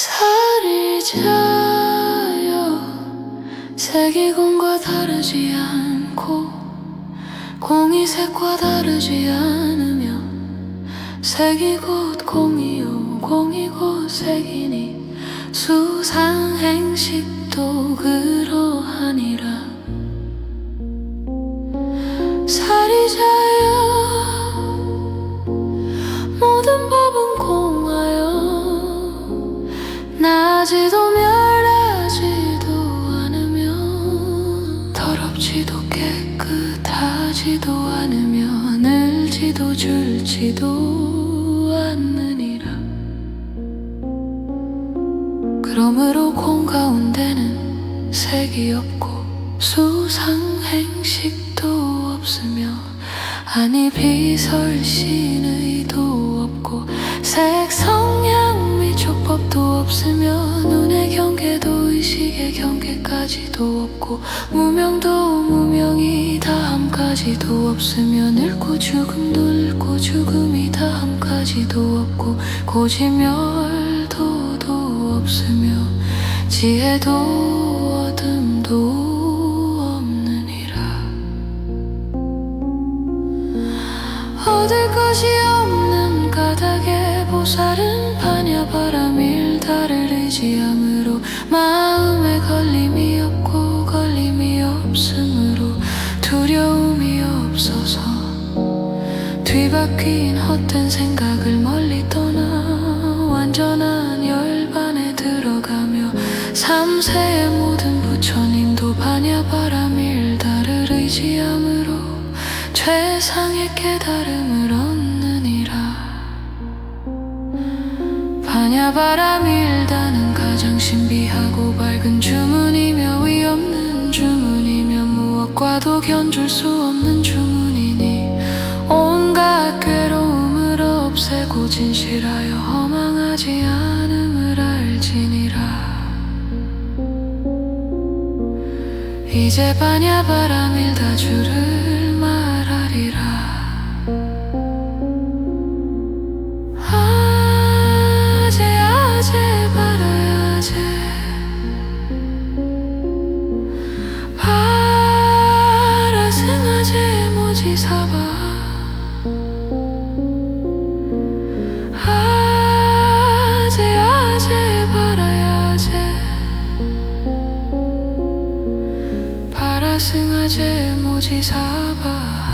살이 자요. 색이공과 다르지 않고 공이 색과 다르지 않으며 색이 곧 공이요 공이 곧 색이니 수상행식도 그러하니라 하지도 않으며 늘지도 줄지도 않느니라. 그러므로 공 가운데는 색이 없고 수상행식도 없으며 아니 비설신의도 없고 색성향 및 촉법도 없으며 눈의 경계도 의식의 경계까지도 없고 무명도 다함까지도 없으며 늙고 죽음도 늙고 죽음이 다함까지도 없고 고지멸도도 없으며 지혜도 어둠도 없느니라. 얻을 것이 없 뒤바뀐 헛된 생각을 멀리 떠나 완전한 열반에 들어가며 삼세의 모든 부처님도 반야바람일 달을 의지함으로 최상의 깨달음을 얻느니라. 반야바람일다는 가장 신비하고 밝은 주문이며 위없는 주문이며 무엇과도 견줄 수 없는 주문 진실하여 허망하지 않음을 알지니라. 이제 반야 바람일 다 주를 말하리라. 아제 아제 바라야제 바라 승아제 모지사바 낮에 무지 사바